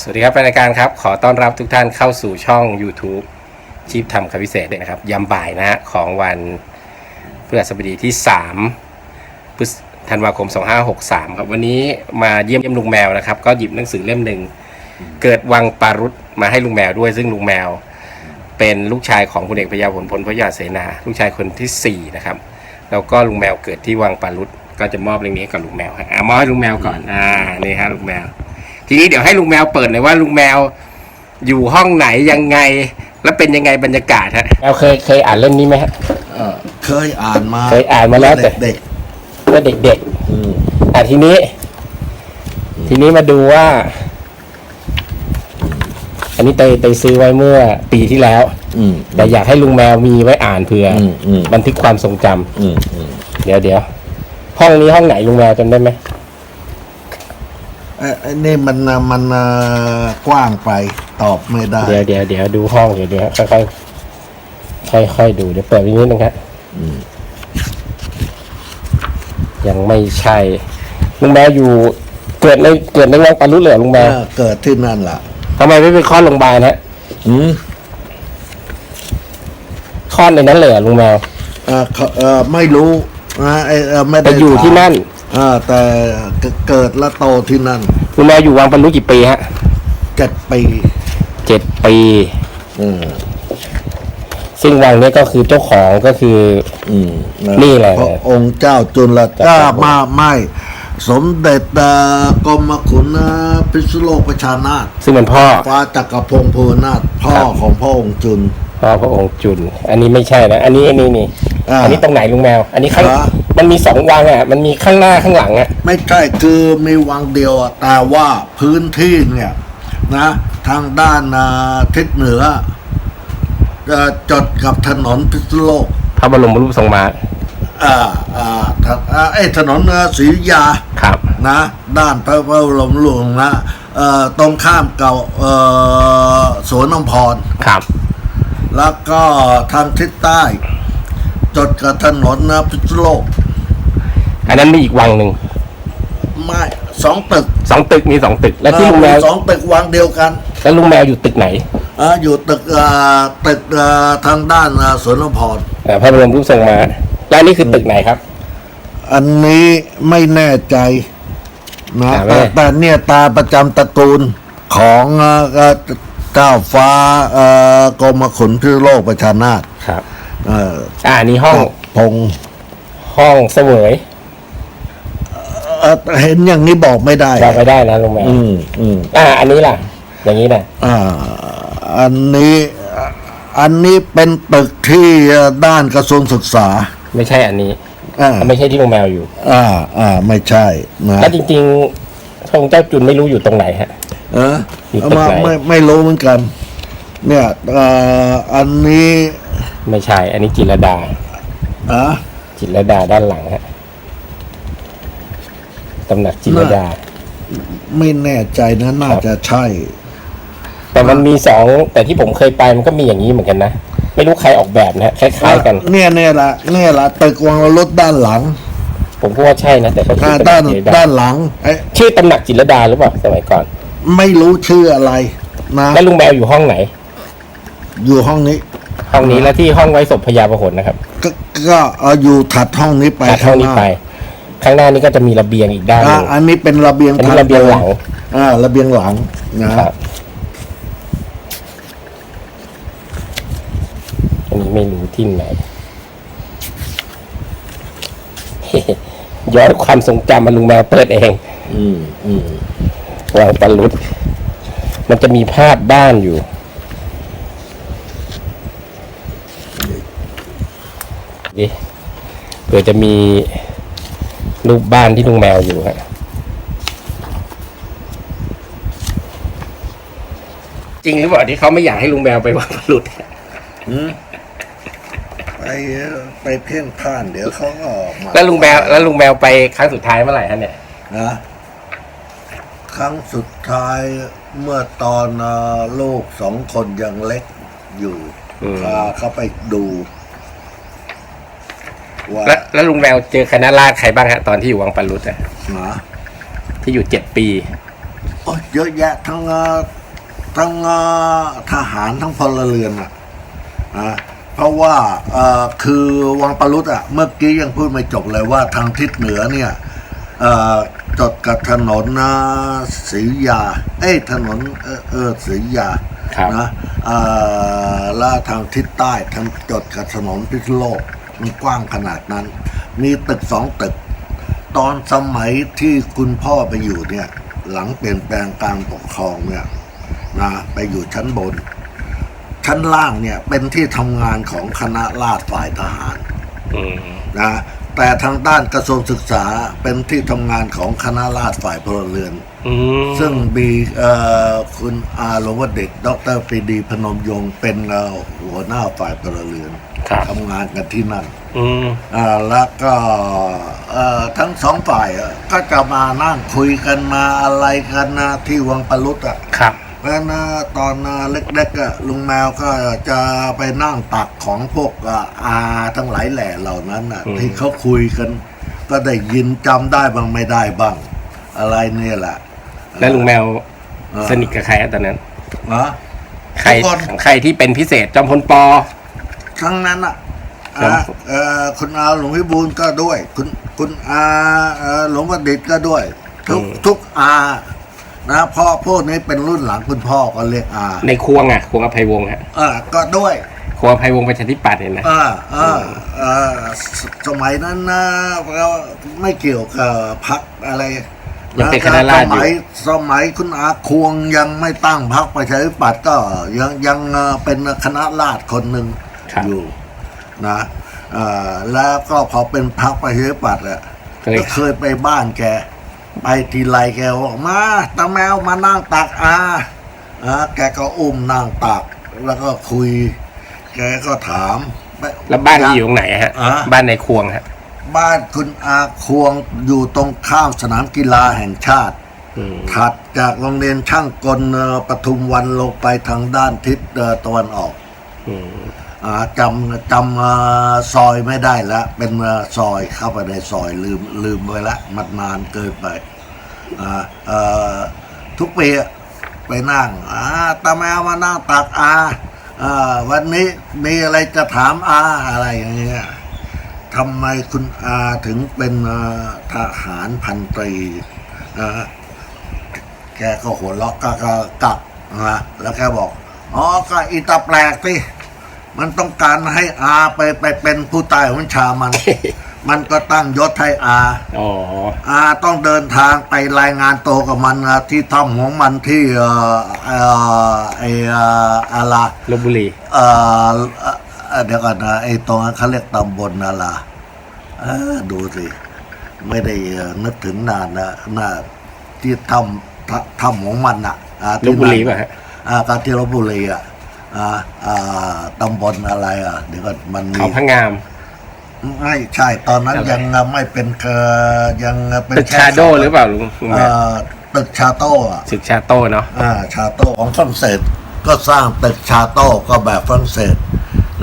สวัสดีครับแฟนรายการครับ ขอต้อนรับทุกท่านเข้าสู่ช่อง YouTube ชีพทำคำพิเศษนะครับยามบ่ายนะฮะของวันพฤหัสบดีที่ 3พฤษธันวาคม 2563 ครับ วันนี้มาเยี่ยมเยี่ยมลุงแมวนะครับ ก็หยิบหนังสือเล่มหนึ่ง เกิดวังปารุษมาให้ลุงแมวด้วย ซึ่งลุงแมว เป็นลูกชายของพลเอกพยาผลพลพระยาเสนา ลูกชายคนที่ 4 นะครับ แล้วก็ลุงแมวเกิดที่วังปารุษก็จะมอบเรื่องนี้ให้กับลุงแมวฮะอะมอบให้ลุงแมวก่อนอ่านี่ฮะลุงแมว ทีนี้เดี๋ยวให้ลุงแมวเปิดหน่อยว่าลุงแมวอยู่ห้องไหนยังไง แล้วเป็นยังไงบรรยากาศฮะแมวเคยเคยอ่านเล่มนี้ไหมฮะเออเคยอ่านมาเคยอ่านมาแล้วแต่เด็กเมื่อเด็กๆอืมๆอะทีนี้ ทีนี้มาดูว่า อันนี้เตยเตยซื้อไว้เมื่อปีที่แล้ว อืมแต่อยากให้ลุงแมวมีไว้อ่านเผื่ออมอืมบันทึกความทรงจำอืมอืมเดี๋ยวเดี๋ยวห้องนี้ห้องไหนลุงแมวจำได้ไหมเอ้ย ไอ้นี่มันน่ะมันน่ะกว้างไปตอบไม่ได้ เดี๋ยวเดี๋ยวเดี๋ยวดูห้องเดี๋ยวเดี๋ยวค่อยค่อยค่อยค่อยดูเดี๋ยวเปิดอีกนิดนึงครับอืมยังไม่ใช่ลุงแมวอยู่ เกิดในเกิดในวังปารุษเลยเหรอลุงแมเอวอเกิดที่นั่นล่ะทำไมไม่ไปคลอดโรงพยาบาลฮะอืมคลอดในนั้นเลยเหรอลุงแมวเออเขาเออไม่รู้นะไอเออไม่ได้แต่อยู่ที่นั่นเออแต่เกิดและโตที่นั่นลุงแมวอยู่วังปารุษกี่ปีฮะเจ็ดปีเจ็ดปี อืมซึ่งวังเนี้ก็คือเจ้าของก็คือ อืมนี่แหละ พระองค์เจ้าจุลเจ้าเจ้ามาไม่ สมเด็จเอ่อกรมขุนพิศโลกประชานาถซึ่งเป็นพ่อฟ้าจักรพงศ์ภูนาถพ่อครับของพระองค์จุนพ่อพระองค์จุน อันนี้ไม่ใช่นะอันนี้อันนี้นี่ อ่า อันนี้ตรงไหนลุงแมว อันนี้ข้างเหรอมันมีสองวังอะ มันมีข้างหน้าข้างหลังอะ ไม่ใช่คือมีวังเดียวอะแต่ว่าพื้นที่เนี่ยนะ ทางด้านอ่าทิศเหนือเอ่อจดกับถนนพิษณุโลกพระบรมรูปทรงมาอ่าอ่าถอ่าไอ้ถนนเอ่อศรีอยุธยา ครับ นะ ด้านพระบรมหลวงนะเอ่อตรงข้ามกับเอ่อสวนน้ำพร ครับ แล้วก็ทางทิศใต้ จดกับถนนนะพิษณุโลก อันนั้นมีอีกวังหนึ่งไม่สองตึกสองตึกมีสองตึก แล้วที่ลุงแมวสองตึกวังเดียวกัน แล้วลุงแมวอยู่ตึกไหนอ่าอยู่ตึกอ่าตึกอ่าทางด้านอ่าสวนลำพรอ่าพระบรมรูปทรงมาแล้วอันนี้คือตึกไหนครับ อันนี้ไม่แน่ใจนะอ่าไม่ แต่แต่เนี่ยตาประจำตระกูลของอ่าอ่าเจ้าฟ้าเอ่อกรมขุนพิโลกประชานาถ ครับ เอ่ออ่าอันนี้ห้องพงษ์ห้องเสวยเอ่อเห็นอย่างนี้บอกไม่ได้จำไม่ได้นะลุงแมวอืมอืมอ่า อันนี้ล่ะ อย่างนี้นะอ่า อันนี้อันนี้เป็นตึกที่ด้านกระทรวงศึกษาไม่ใช่อันนี้อ่าไม่ใช่ที่ลุงแมวอยู่ อ่า อ่า ไม่ใช่นะแล้วจริงๆพระองค์เจ้าจุนไม่รู้อยู่ตรงไหนฮะ เอออยู่เอาตึกมาไหนไม่ไม่รู้เหมือนกัน เนี่ยเอ่ออันนี้ ไม่ใช่ อันนี้จิตรลดาอะจิตรลดาด้านหลังฮะตำหนักจิตรลดา ไม่แน่ใจนะน่าครับจะใช่ แต่มันมีสองแต่ที่ผมเคยไปมันก็มีอย่างนี้เหมือนกันนะ ไม่รู้ใครออกแบบนะฮะคล้ายๆกัน เนี่ยเนี่ยละเนี่ยละตึกวังรถด้านหลัง ผมก็ว่าใช่นะแต่เขาชื่อ่าอตำหนัด้ากนจิตรลด้าดานหลังเอ้ยชื่อตำหนักจิตรลดาหรือเปล่าสมัยก่อน ไม่รู้ชื่ออะไรนะแล้วลุงแมวอยู่ห้องไหน อยู่ห้องนี้ ห้องนี้แล้วที่ห้องไว้ศพพญาพหลนะครับ ก็ก็เอาอยู่ถัดห้องนี้ไปถัดห้องนี้ข้าไป ข้างหน้านี้ก็จะมีระเบียงอีกด้านหอ่านึงอันนี้เป็นระเบียงอันนี้ทาระเบียงหลัง อ่าระเบียงหลังนะครับอันนี้ไม่รู้ที่ไหน ย้อนความทรงจำมาลุงแมวเปิดเองอืมอืมวางปลาลุด มันจะมีภาพบ้านอยู่ ดิเผื่อจะมีรูปบ้านที่ลุงแมวอยู่ฮะจริงหรือเปล่าที่เขาไม่อยากให้ลุงแมวไปวางปลาลุดไปไปเพ่นพ่าน เดี๋ยวเขาก็ออกมาแล้วลุงแมวแล้วลุงแมวไปครั้งสุดท้ายเมื่อไหร่ฮะเนี่ยนะครั้งสุดท้ายเมื่อตอนเอ่อลูกสองคนยังเล็กอยู่อืมพาเขาไปดู ว่าแล้วแล้วลุงแมวเจอคณะราษฎรใครบ้างฮะตอนที่อยู่วังปลาลุดอะนะที่อยู่เจ็ดปี โอ๊ยจเยอะแยะทั้งเอ่อทั้งเอ่อทหารทั้งพลเรือนอะอ่าเพราะว่าเอ่อคือวังปรุตอะ เมื่อกี้ยังพูดไม่จบเลยว่าทางทิศเหนือเนี่ยเอ่อจดกับถนนนะศรียา เอ้ยถนนเออเออศรียาครับ นะเอ่อแล้วทางทิศใต้ทางจดกับถนนพิษณุโลก มันกว้างขนาดนั้น มีตึกสองตึก ตอนสมัยที่คุณพ่อไปอยู่เนี่ย หลังเปลี่ยนแปลงการปกครองเนี่ยนะไปอยู่ชั้นบน ชั้นล่างเนี่ยเป็นที่ทำงานของคณะราษฎรฝ่ายทหารอืมนะแต่ทางด้านกระทรวงศึกษาเป็นที่ทำงานของคณะราษฎรฝ่ายพลเรือนอืม ซึ่งมีเอ่อคุณอาหลวงวเด็ก ดรปรีดีพนมยงค์เป็นเอ่อหัวหน้าฝ่ายพลเรือนครับทำงานกันที่นั่นอืมอ่าแล้วก็เอ่อทั้งสองฝ่ายอะก็จะมานั่งคุยกันมาอะไรกันนะที่วังปลุตอะ ครับ เพราะฉะนั้นตอนเล็กๆอะลุงแมวก็จะไปนั่งตักของพวกอะอาทั้งหลายแหล่เหล่านั้นอะ อืม ที่เขาคุยกัน ก็ได้ยินจำได้บ้างไม่ได้บ้าง อะไรเนี่ยแหละ แล้วลุงแมวเออสนิทกับใครอะตอนนั้นนะใครทุกคน ใครที่เป็นพิเศษจอมพลปอ ทั้งนั้นอะครับ อะเอ่อคุณอาหลวงพิบูลก็ด้วย คุณคุณอาเอ่อหลวงประดิษฐ์ก็ด้วย ทุกทุกอานะเพ่อพวกนี้เป็นรุ่นหลังคุณพ่อก็เรียกอาในควงอะควงอภัยวงศ์ฮะเออก็ด้วย ควงอภัยวงศ์ประชาธิปัตย์เนี่ยนะ เออเออเออสสมัยนั้นนะเราไม่เกี่ยวกับพักอะไร ยังเป็นคณะราษฎรสอยู่ มัยสมัยคุณอาควงยังไม่ตั้งพักประชาธิปัตย์ก็ยังยังเอ่อเป็นคณะราษฎรคนหนึ่งครับ อยู่นะเอ่อแล้วก็พอเป็นพักประชาธิปัตย์อะก็เลยก็เคยไปบ้านแก ไปทีไรแกบอกมาตาแมวมานั่งตักอาอ่าแกก็อุ้มนั่งตัก แล้วก็คุย แกก็ถาม แล้วบ้านที่อยู่ตรงไหนฮะ อะบ้านในควงฮะ บ้านคุณอาควงอยู่ตรงข้ามสนามกีฬาแห่งชาติ อืมถัดจากโรงเรียนช่างกลเอ่อปทุมวันลงไปทางด้านทิศเอ่อตะวันออกอืมอ่าจำจำเอ่อซอยไม่ได้แล้วเป็นเอ่อซอยเข้าไปในซอยลืมลืมไปละมันนานเกินไปอ่าเอ่อทุกปีอะไปนั่งอ่าตาแมวมานั่งตักอาอ่าวันนี้มีอะไรจะถามอาอะไรอย่างเงี้ย ทำไมคุณอาถึงเป็นเอ่อทหารพันตรีอ่าแกก็หัวเราะก็ก็กักนะแล้วแกบอก อ๋อก็อีตาแปลกสิมันต้องการให้อาไปไปเป็นผู้ใต้บัญชามัน มันก็ตั้งยศให้อาอ๋ออาต้องเดินทางไปรายงานตัวกับมันนะที่ถ้ำของมันที่เอ่อเอ่อไอเอ่ออะไรลบบุรีเอ่อ เอ่อเดี๋ยวก่อนนะไอตรงนั้นเขาเรียกตำบลอะไรเออดูสิ ไม่ได้เอ่อนึกถึงนานนะน่าที่ถ้ำถ้ำถ้ำของมันอะอ่าลที่บบุรีป่ะฮะอ่าการที่ลบบุรีอะอ่าอ่าตำบลอะไรอะ เดี๋ยวก่อนมันมีเขาพระงามไม่ใช่ตอนนั้นอะไรยังไม่เป็นเอ่อยังเป็นตึกแค่ชาโดหรือเปล่าลุงลุงแมเอ่วอตึกชาโต้อะศึกชาโต้เนาะอ่าชาโต้ของฝรั่งเศสก็สร้างตึกชาโต้ก็แบบฝรั่งเศส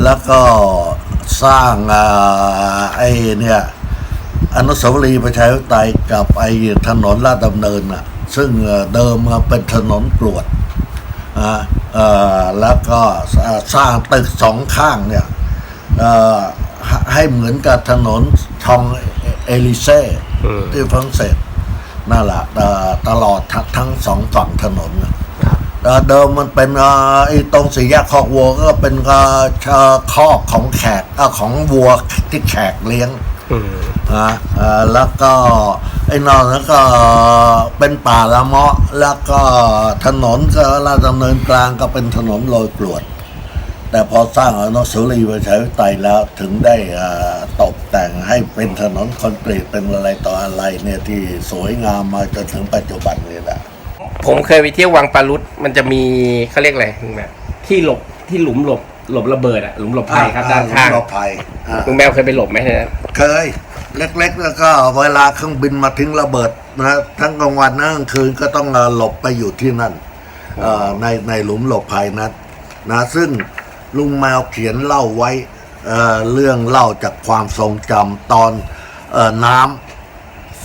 แล้วก็สร้างอ่าไอ้เนี่ยอนุสาวรีย์ประชาธิปไตยกับไอ้ถนนลาดดำเนินอะซึ่งเอ่อเดิมมาเป็นถนนกรวดอ่าเอ่อแล้วก็สร้างตึกสองข้างเนี่ยเอ่อให้ให้เหมือนกับถนนทองเอลิเซ่อืมที่ฝรั่งเศสนั่นแหละเอ่อตลอดทั้งทั้งสองฝั่งถนนน่ะ เอ่อเดิมมันเป็นเอ่อไอ้ตรงสี่แยกคอกวัวก็เป็นเอ่อเอ่อคอกของแขกเอ่อของวัวที่แขกเลี้ยงอืมนะเอ่อแล้วก็ไอ้นอกนั้นก็เป็นป่าละเมาะ แล้วก็ถนนก็ลาดดำเนินกลางก็เป็นถนนโรยกรวด แต่พอสร้างอนุสาวรีย์ประชาธิปไตยแล้วถึงได้อ่าตกแต่งให้เป็นถนนคอนกรีตเป็นอะไรต่ออะไรเนี่ยที่สวยงามมาจนถึงปัจจุบันนี่แหละผมเคยไปเที่ยววังปารุต มันจะมีเขาเรียกอะไรลุงแมวที่หลบที่หลุมหลบหลบระเบิดอะหลุมหลบภัยครับด้านข้างหลบภัยอ่าลุงแมวเคยไปหลบไหมเนี่ยเคย เล็กๆแล้วก็เวลาเครื่องบินมาทิ้งระเบิดนะทั้งกลางวันทั้งกลางคืนก็ต้องเอ่อหลบไปอยู่ที่นั่นเอ่อในในหลุมหลบภัยนั้นนะซึ่งลุงแมวเขียนเล่าไว้เอ่อเรื่องเล่าจากความทรงจำตอนเอ่อน้ำ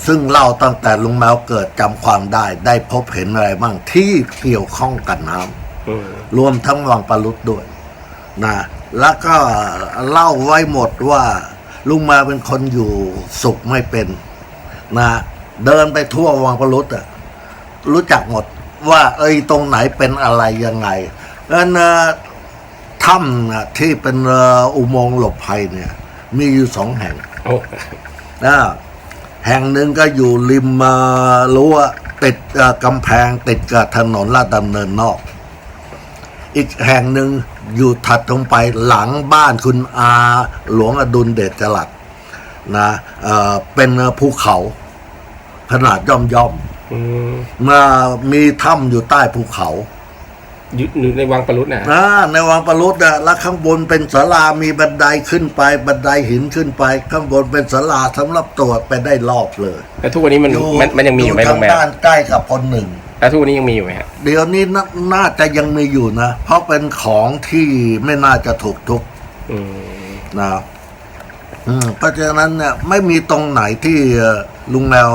ซึ่งเล่าตั้งแต่ลุงแมวเกิดจำความได้ ได้พบเห็นอะไรบ้างที่เกี่ยวข้องกับน้ำอืมรวมทั้งวังปลาลุดด้วยนะแล้วก็เล่าไว้หมดว่า ลุงมาเป็นคนอยู่สุขไม่เป็นนะเดินไปทั่ววังปลาลุดอะรู้จักหมดว่า เอ้ยตรงไหนเป็นอะไรยังไงแล้วนะถ้ำนะที่เป็นเอ่ออุโมงค์หลบภัยเนี่ย มีอยู่สองแห่งโอ้นะ แห่งหนึ่งก็อยู่ริมมารั้วติดเอ่อกำแพงติดกับถนนลาดดำเนินนอก อีกแห่งหนึ่งอยู่ถัดลงไปหลังบ้านคุณอาหลวงอดุลเดชจรัสนะเอ่อเป็นภูเขาขนาดย่อมย่อมอืมๆมามีถ้ำอยู่ใต้ภูเขา อยู่อยู่ในวังปรุษนะอ่าในวังปรุษอะแล้วข้างบนเป็นศาลามีบันไดขึ้นไป บันไดหินขึ้นไป ข้างบนเป็นศาลาสำหรับตรวจไปได้รอบเลยแล้วทุกวันนี้มันมันมันยังมีอยู่ไหมทาลุงงแมวด้านใกล้กับคนหนึ่งแล้วทุกวันนี้ยังมีอยู่ไหมฮะเดี๋ยวนี้นาน่าจะยังมีอยู่นะ เพราะเป็นของที่ไม่น่าจะถูกทุบอืมนะอืมเพราะฉะนั้นเนี่ยไม่มีตรงไหนที่เอ่อลุงแมว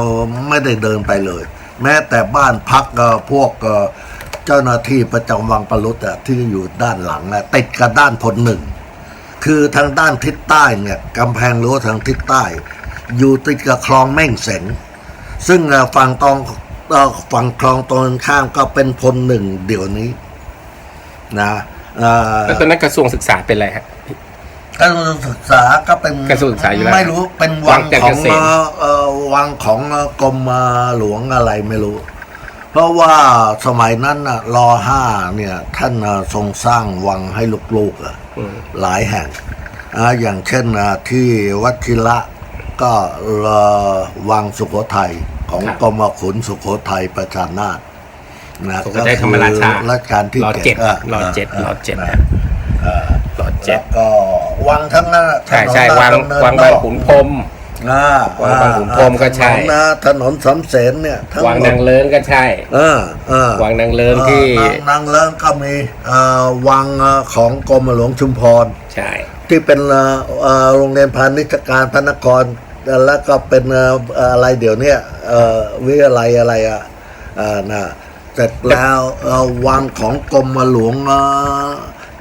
ไม่ได้เดินไปเลย แม้แต่บ้านพักเอ่อพวก เอ่อเจ้าหน้าที่ประจำวังปรุษอะที่อยู่ด้านหลังอะติดกับด้านพลหนึ่ง คือทางด้านทิศใต้เนี่ยกำแพงรั้วทางทิศใต้ อยู่ติดกับคลองแม่งเสงซึ่งเอ่อฝั่งตองเอ่อฝั่งคลองตรงข้ามก็เป็นพลหนึ่งเดี๋ยวนี้ นะเอ่อแล้วตอนนั้นกระทรวงศึกษาเป็นอะไรฮะกระทรวงศึกษาก็เป็นกระทรวงศึกษาอยู่แล้วไม่รู้เป็นวัวังงแต่ขอเกงษมเอ่อเอ่อวังของเอ่อกรมเอ่อหลวงอะไรไม่รู้ เพราะว่าสมัยนั้นน่ะรอห้าเนี่ยท่านน่ะทรงสร้างวังให้ลูกๆอะอืมหลายแห่งอ่าอย่างเช่นอะที่วัดชิระก็เอ่อวังสุโขทัยของกรมขุนสุโขทัยประชานาถนะสุโขทัยธรรมราชารัชกาลที่รอเจ็ดอะรอเจ็ดะรอเจ็ดนะนะเอ่อรอเจ็ดแล้วก็วังทั้งนั้นน่ะใช่ใช่ถนนวังดำเนินวังนบางอกขุนพรหม อ่าวังบางขุนพรหมก็ใช่ ถนนนะถนนสำเสนเนี่ยทั้วังหมดนางเลิ้งก็ใช่เออเออวังนางเลิ้งที่เออนางนางเลิงก็มีเอ่อวังเอ่อของกรมหลวงชุมพร ใช่ ที่เป็นเอ่อเอ่อโรงเรียนพาณิชยการพระนครแล้วก็เป็นเอ่อเอ่ออะไรเดี๋ยวเนี้ยเอ่อวิทยาลัยอะไรอะเอ่อนะเสร็จแล้วเอ่อวังของกรมหลวงเอ่อ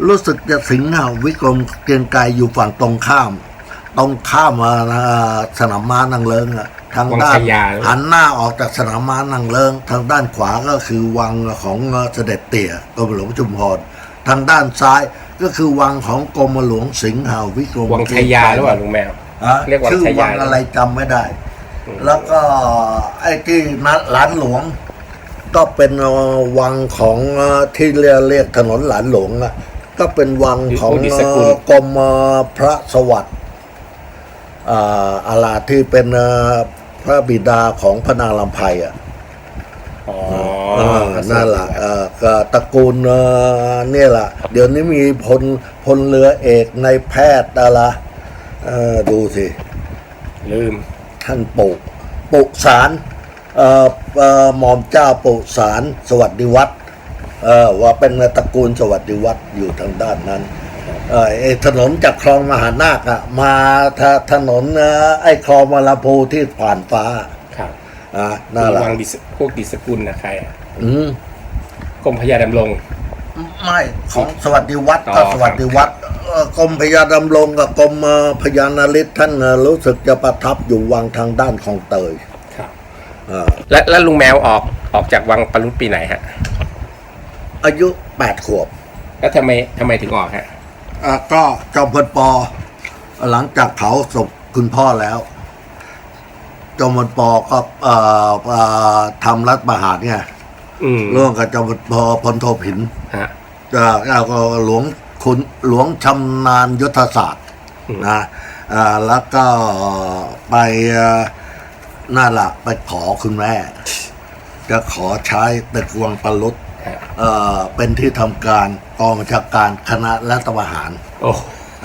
รู้สึกจะสิงห์วิกรมเกรียงไกรอยู่ฝั่งตรงข้าม ตรงข้ามมานะสนามม้านางเลิงอะทางด้านวังชายาหันหน้าออกจากสนามม้านางเลิง ทางด้านขวาก็คือวังของเสด็จเตี่ยกรมหลวงชุมพรทางด้านซ้ายก็คือวังของกรมหลวงสิงหาวิกรมวังชายาหรือเปล่าลุงแมวฮะเรียกวังชื่อชายาวังอะไรจำไม่ได้ แล้วก็ไอ้ที่นัดหลานหลวง ก็เป็นเอ่อวังของเอ่อที่เรียกเรียกถนนหลานหลวงอะก็เป็นวังของอุดิสกุลเอ่อกรมเอ่อพระสวัสดิ์ อ่าอาลาที่เป็นเอ่อพระบิดาของพระนางลำไพอะอ๋ออ่านั่นแหละเอ่อก็ตระกูลเอ่อเนี่ยแหละ เดี๋ยวนี้มีพลพลเรือเอกในแพทย์อะไรเอ่อดูสิ ลืม ท่านปุปุสารเอ่อเอ่อหมอมเจ้าปุสารสวัสดิวัตรเอ่อว่าเป็นตระกูลสวัสดิวัตรอยู่ทางด้านนั้นเอ่อไอ้ ถนนจากคลองมหานาคอะมาทาถนนเอ่อไอ้คลองมาลาภูที่ผ่านฟ้าครับอะนั่นแหละวังดิสพวกดิสกุลนะใครอะอืมกรมพญาดำรงไม่ของสวัสดิวัตรอ๋อก็สวัสดิวัตรเอ่อกรมพญาดำรงกับกรมเอ่อพญานาริศท่านเอ่อรู้สึกจะประทับอยู่วังทางด้านของเตยครับอ่าและแล้วลุงแมวออกออกจากวังปรุษปีไหนฮะ อายุแปดขวบ แล้วทำไมทำไมถึงออกฮะอ่า ก็จอมพลปอ หลังจากเผาศพคุณพ่อแล้ว จอมพลปอก็เอ่อเอ่อทำรัฐประหารไงอืมร่วมกับจอมพลปอพลโทผินฮะจะเอาก็หลวงคุณหลวงชำนาญยุทธศาสตร์อืมนะอ่าแล้วก็ไปเอ่อน่าหลักไปขอคุณแม่ จะขอใช้ตึกวังปลุษฮะ เอ่อเป็นที่ทำการกองบัญชาการคณะรัฐประหารโอ้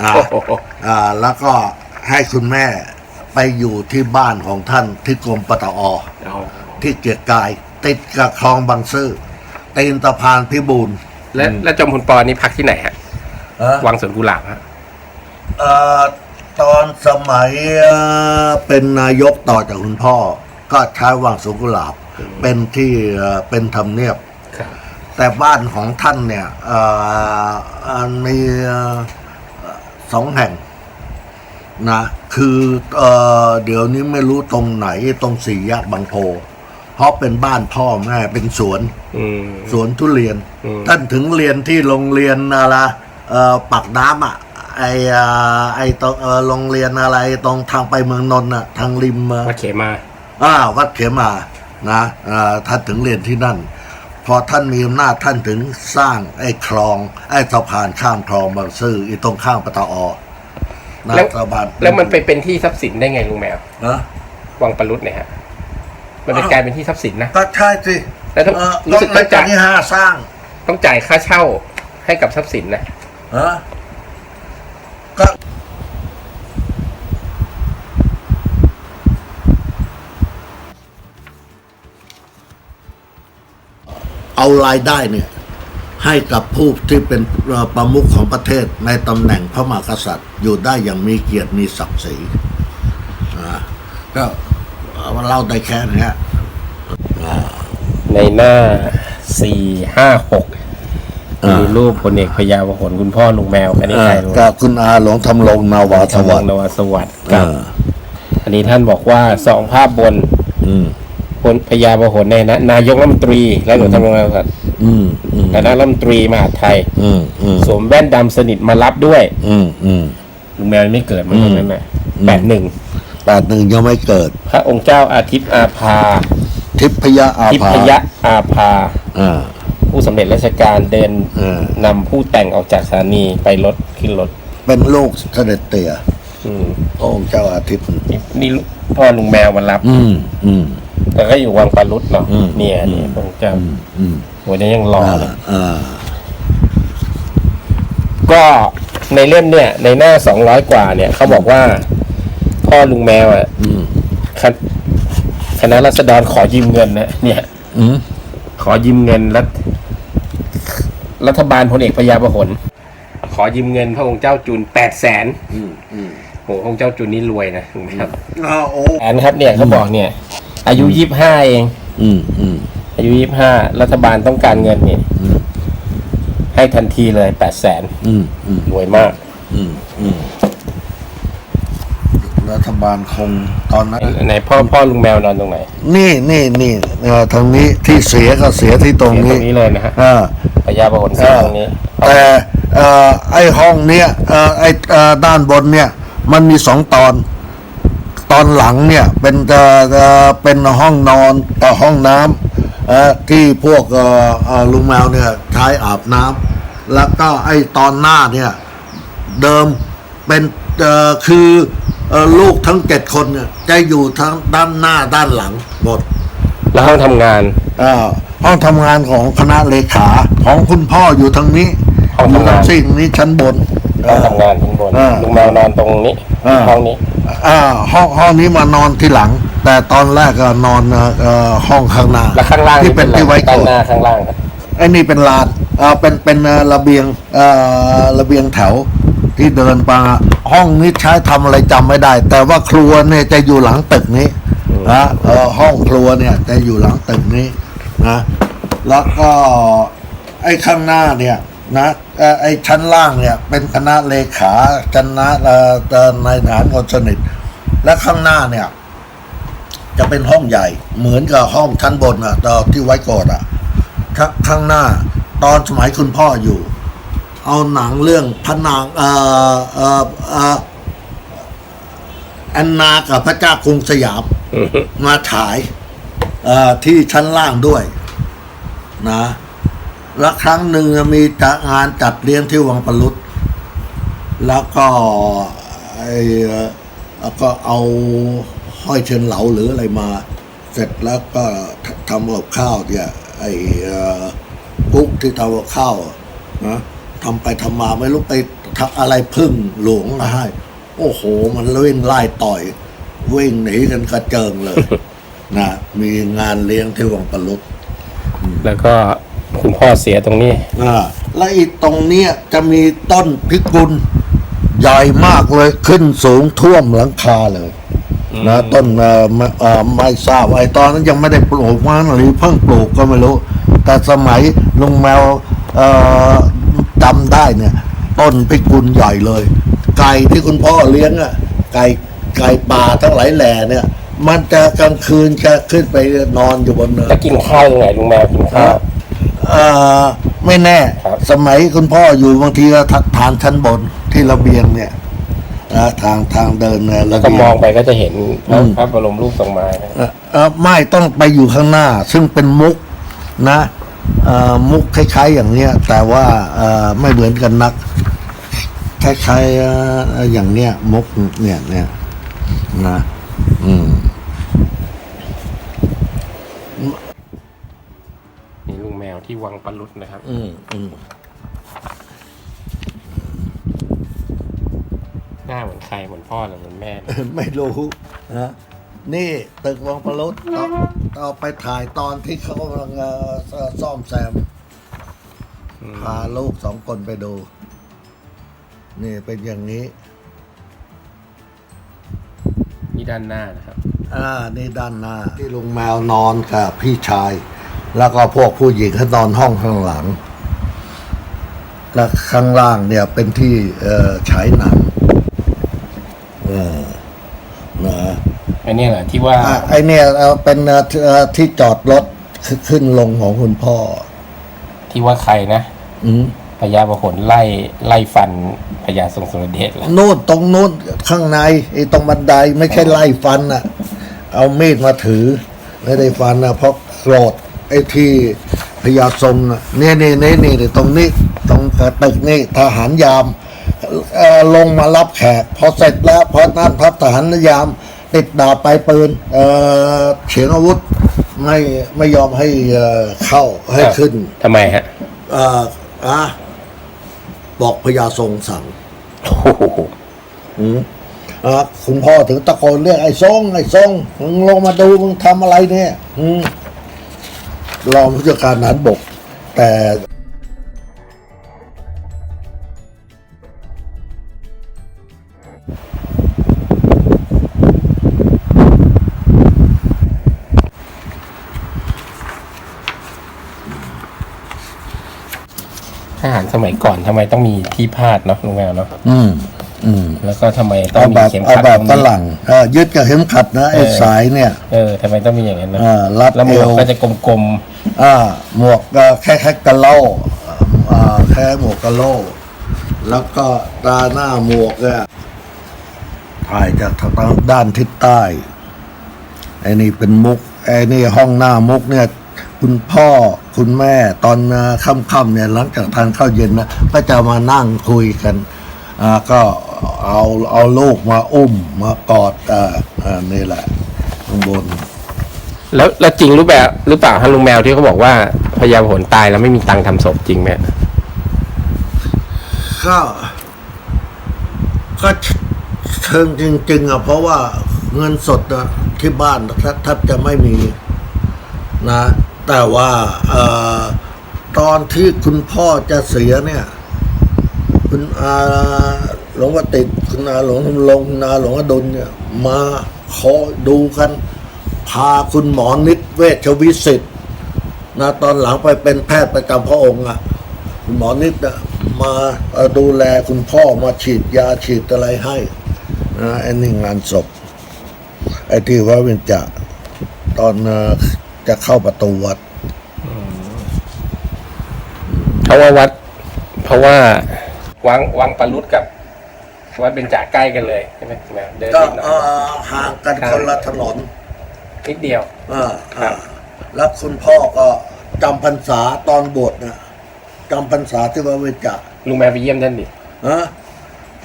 อ่าโหอ่าแล้วก็ให้คุณแม่ไปอยู่ที่บ้านของท่านที่กรมปตอเอาที่เกียรติกาย ติดกับคลองบางซื่อตีนตะพานพิบูลและแล้วจอมพลปอนี่พักที่ไหนฮะเอ่อวังสวนกุหลาบฮะเอ่อตอนสมัยเอ่อเป็นนายกต่อจากคุณพ่อ ก็ก็ใช้วังสุกุหลาบ เป็นที่เอ่อเป็นธรรมเนียบครับ แต่บ้านของท่านเนี่ยเอ่อเอ่อมีเอ่อสองแห่งนะคือเอ่อเดี๋ยวนี้ไม่รู้ตรงไหนตรงสี่แยกบางโพเพราะเป็นบ้านพ่อแม่เป็นสวนอืมสวนทุเรียนอืมท่านถึงเรียนที่โรงเรียนอะไรเอ่อปักน้ำอะไอเอ่อไอตรงเอ่อโรงเรียนอะไรตรงทางไปเมืองนนท์อะทางริมเอ่อวัดเขมาอ่าวัดเขมานะอ่าท่านถึงเรียนที่นั่น พอท่านมีอำนาจท่านถึงสร้างไอ้คลอง ไอ้สะพานข้ามคลองบางซื่ออีตรงข้างปตอนะแล้ว สะพานแล้วมันไปเป็นที่ทรัพย์สินได้ไงลุงแมวเออ วังปรุษเนี่ยฮะ มันเป็นอ้าว กลายเป็นที่ทรัพย์สินนะ ก็ใช่สิแล้วต้องเออรู้สึกต้ต้อองงจ่าจ่ายยที่ห้าสร้างต้องจ่ายค่าเช่าให้กับทรัพย์สินนะ เออก็ เอารายได้เนี่ยให้กับผู้ที่เป็นเอ่อประมุขของประเทศในตำแหน่งพระมหากษัตริย์ อยู่ได้อย่างมีเกียรติมีศักดิ์ศรีอ่าก็เอาเล่าได้แค่นี้ฮะในหน้าสี่ห้าหกมีรูปพลเอกพยาวหนคุณพ่อลุงแมวอันนี้ใครรู้ก็คุณอาหลวงทำลงนาวาสทวัวังสดิ์นวสวัสดิ์ครับอ่าอันนี้ท่านบอกว่าสองภาพบนอืมพ ลพยาวหนในนะนายกรัฐมนตรี และหลวงทำรงนาวาสวัสดิ์อืมอืมและนายกรัฐมนตรีมหาดไทยอืมอืมสวมแว่นดำสนิทมารับด้วยอืมอืมลุงแมวยังไม่เกิดมันอืมตรงนั้นนะอืมแปดหนึ่งแปดหนึ่งยังไม่เกิด พระองค์เจ้าอาทิตย์อาภาทิพยอาทิภาพยอาภา อ่า ผู้สำเร็จราชการเดินเออ นำผู้แต่งออกจากสถานีไปรถขึ้นรถเป็นลูกเสด็จเตี่ยอืมพระองค์เจ้าอาทิตย์ นี่นี่พ่อลุงแมวมารับ อืมอืม แต่ก็อยู่วังปลารุดเนาะอืม เนี่ยนี่พระองค์เจ้าอืมอืมวันนี้ยังรออ่าเลยอ่าก็ในเล่มเนี่ยในหน้าสองร้อยกว่าเนี่ยเขาบอกว่า พ่อลุงแมวอะอืมคณคณะรัษฎรขอยืมเงินนะเนี่ย อืมขอยืมเงินรัฐรัฐบาลพลเอกพยาประหลขอยืมเงินพระองค์เจ้าจุนแปดแสนอืมอืมโหพระองค์เจ้าจุนนี่รวยนะถูกไหมครับอ่าโอ้แสนครับเนี่ยเขาบอกเนี่ย อายุยี่ห้าเอง อืมอืมอายุยี่ห้ารัฐบาลต้องการเงินเนี่ยอืมให้ทันทีเลยแปดแสนอืมอืมรวยมาก อืมอืมรัฐบาลคงตอนนั้น ไหนพ่อพ่อลุงแมวนอนตรงไหนนี่นี่นี่เอ่อทางนี้ที่เสียก็เสียที่ตรงเสียตรนี้งนี้เลยนะฮะอ่าพยาประหลเสียตรงนี้ แต่เอ่อไอ้ห้องเนี้ยเอ่อไอ้เอ่อด้านบนเนี่ย มันมีสองตอนต อนหลังเนี่ยเป็นเอ่อเอ่อเป็นห้องนอนกับห้องน้ำเอ่อที่พวกเอ่อเอ่อลุงแมวเนี่ยใช้อาบน้ำแล้วก็ไอ้ตอนหน้าเนี่ยเดิมเป็นเอ่อคือเอ่อลูกทั้งเจ็ดคนเนี่ยจะอยู่ทั้งด้านหน้าด้านหลังหมด แล้วห้องทำงานอ่าห้องทำงานของคณะเลขาของคุณพ่ออยู่ทางนี้ห้องทำงานสิ่งนี้ชั้นบนห้องทำงานข้างบนอ่าลุงแมวนอนตรงนี้อ่าห้องนี้อ่า ห้องห้องนี้มานอนที่หลัง แต่ตอนแรกก็นอนเอ่อเอ่อห้องข้างหน้าแล้วข้างล่างที่เป็นที่ไว้ข้าโกงดหน้าข้างล่างครับไอ้นี่เป็นลานเอ่าเป็นเป็นเอ่อระเบียงเอ่อระเบียงแถวที่เดินมาห้องนี้ใช้ทำอะไรจำไม่ได้ แต่ว่าครัวเนี่ยจะอยู่หลังตึกนี้นะเอ่อห้องครัวเนี่ยจะอยู่หลังตึกนี้นะแล้วก็ไอ้ข้างหน้าเนี่ย นะเอ่อไอ้ชั้นล่างเนี่ย เป็นคณะเลขาคณะเอ่อเอ่อนายทหารคนสนิท และข้างหน้าเนี่ย จะเป็นห้องใหญ่ เหมือนกับห้องชั้นบนอะตอนที่ไว้โกอดอะข้างข้างหน้า ตอนสมัยคุณพ่ออยู่ เอาหนังเรื่องพระนางเอ่อเอ่อเอ่อแอนนากับพระเจ้ากรุงสยาม มาฉายเอ่อที่ชั้นล่างด้วย นะ และครั้งหนึ่งมีจัดงานจัดเลี้ยงที่วังปรุษแล้วก็ไอ้เอ่อแล้วก็เอาห้อยเชิญเหลาหรืออะไรมา เสร็จแล้วก็ทำกับข้าวเนี่ยไอ้กุ๊กที่ทำกับข้าวนะทำไปทำมาไม่รู้ไปทำอะไรพึ่งหลวงมาให้ โอ้โห มันวิ่งไล่ต่อยวิ่งหนีกันกระเจิงเลย นะ มีงานเลี้ยงที่วังปรุษแล้วก็ คุณพ่อเสียตรงนี้ อ่าและอีกตรงเนี้ยจะมีต้นพิกุลใหญ่มากเลยขึ้นสูงท่วมหลังคาเลยอืมนะต้นเอ่อไม่เอ่อไม่ทราบไอ้ตอนนั้นยังไม่ได้ปลูกมันหรือเพิ่งปลูกก็ไม่รู้ แต่สมัยลุงแมวเอ่อจำได้เนี่ย ต้นพิกุลใหญ่เลย ไก่ที่คุณพ่อเลี้ยงอะไก่ไก่ป่าทั้งหลายแหล่เนี่ย มันจะกลางคืนจะขึ้นไปนอนอยู่บนเนิน จะกินข้าวยังไงลุงแมวกินข้าว เอ่อไม่แน่ ครับ สมัยคุณพ่ออยู่บางทีก็ทักทานชั้นบนที่ระเบียงเนี่ยนะทางทางเดินเนี่ยแล้วระก็เบีมยอง งไปก็จะเห็นพระอืม พระบรมรูปทรงม้านะ เอ่อเอ่อไม่ต้องไปอยู่ข้างหน้า ซึ่งเป็นมุกนะเอ่อมุกคล้ายๆอย่างเนี้ย แต่ว่าเอ่อไม่เหมือนกันนัก คล้ายๆเอ่ออย่างเนี้ยมุกเนี่ยเนี่ยนะอืม นี่ลุงแมว ที่วังปลุดนะครับ อืมอืมหน้าเหมือนใครเหมือนพ่อหรือเหมือนแม่เนี่ยไม่รู้นะนี่ตึกวังปลุดเอาเอาไปถ่ายตอนที่เขากำลังเอ่อซ่อมแซมอืมพาลูกสองคนไปดู นี่เป็นอย่างนี้ นี่ด้านหน้านะครับ อ่า นี่ด้านหน้าที่ลุงแมวนอนกับพี่ชาย แล้วก็พวกผู้หญิงเขานอนห้องข้างหลัง แล้วข้างล่างเนี่ยเป็นที่เอ่อฉายหนังเออนะอันนี้แหละที่ว่าอะไอเนี่ยเอาเป็นเอ่อเอ่อที่จอดรถขึ้นลงของคุณพ่อ ที่ว่าใครนะอืมพญาประหลไล่ไล่ฟันพญาทรงสุรเดชแล้วนู่นตรงนู้นข้างในไอ้ตรงบันไดไม่ใช่ไล่ฟันอะเอามีดมาถือ ไม่ได้ฟันอะเพราะโกรธ ไอ้ที่พญาทรงอะเนี่ยนี่นี่นี่นี่ตรงนี้ตรงตึกนี่ทหารยามเอ่อลงมารับแขก พอเสร็จแล้วพอนั่นพับทหารยาม ติดดาบไปลายปืนเอ่อเฉียงอาวุธไม่ไม่ยอมให้เอ่อเข้าให้ขึ้นทำไมฮะเอ่ออะบอกพญาทรงสั่งโอ้โหอืมอะคุณพ่อถึงตะโกนเรียกไอ้ทรงไอ้ทรงมึงลงมาดูมึงทำอะไรเนี่ย อืม รองผู้จัดการทหารบก แต่ทหารสมัยก่อนทำไมต้องมีที่พาดเนาะลุงแมวเนาะอืมอืมแล้วก็ทำไมต้อเอางมีแบบเข็มเอาขัดแบบตรงฝนี้ รั่งเออยึดกับเข็มขัดนะไอ้เออ สายเนี่ย เออทำไมต้องมีอย่างนั้นนะอ่ารัดแล้วหมเอวกวก็จะกลม อ่าหมวกแค่แค่กะโลอ่าแค่หมวกกะโลแล้วก็ตาหน้าหมวกเนี่ยถ่ายจากทางด้านทิศใต้ไอ้นี่เป็นมุกไอ้นี่ห้องหน้ามุกเนี่ยคุณพ่อคุณแม่ตอนค่ำๆเนี่ยหลังจากทานข้าวเย็นนะก็จะมานั่งคุยกันอ่าก็เอาเอาลูกมาอุ้มมากอดอ่าอ่านี่แหละข้างบน แล้วแล้วจริงรู้แบบหรือเปล่าฮะลุงแมวที่เขาบอกว่าพญาประหลตายแล้วไม่มีตังค์ทำศพจริงไหมก็ก็เชิงจริง ๆอะเพราะว่าเงินสดอะที่บ้านแทบแทบจะไม่มีนะ แต่ว่าเอ่อตอนที่คุณพ่อจะเสียเนี่ย คุณอาหลวงวติดคุณอาหลวงทำลงคุณอาหลวงอดุลเนี่ย มาขอดูกัน พาคุณหมอนิดเวชวิสิทธิ์นะตอนหลังไปเป็นแพทย์ประจำพระองค์อะคุณหมอนิดน่ะมาเอ่อดูแลคุณพ่อมาฉีดยาฉีดอะไรให้นะไอ้นี่งานศพไอ้ที่ว่าเป็นจะตอนเอ่อจะเข้าประตูวัดเพราะว่าวัด เพราะว่าวังวังปลุดกับวัดเบญจาใกล้กันเลยใช่ไหมลุงแมวเดินก็นิดหน่อยเอ่อห่างกันคนละถนน นิดเดียว อ่าครัอ่าบแล้วคุณพ่อก็จำพรรษาตอนบวชนะจำพรรษาที่ว่าเวจจะลุงแมวไปเยี่ยมท่านดิฮะ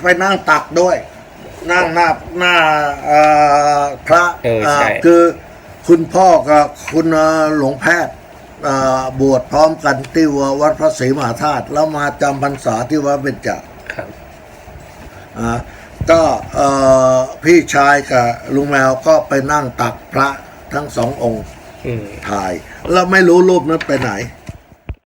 ไปนั่งตักด้วย นั่งหน้าหน้าเอ่อพระเออใช่าคือคุณพ่อกับคุณเอ่อหลวงแพทย์อ่าบวชพร้อมกันที่วัดพระศรีมหาธาตุแล้วมาจำพรรษาที่วัดเบญจครับ อ่าก็เอ่อพี่ชายกับลุงแมวก็ไปนั่งตักพระ ทั้งสององค์อืมถ่ายแล้วไม่รู้รูปนั้นไปไหน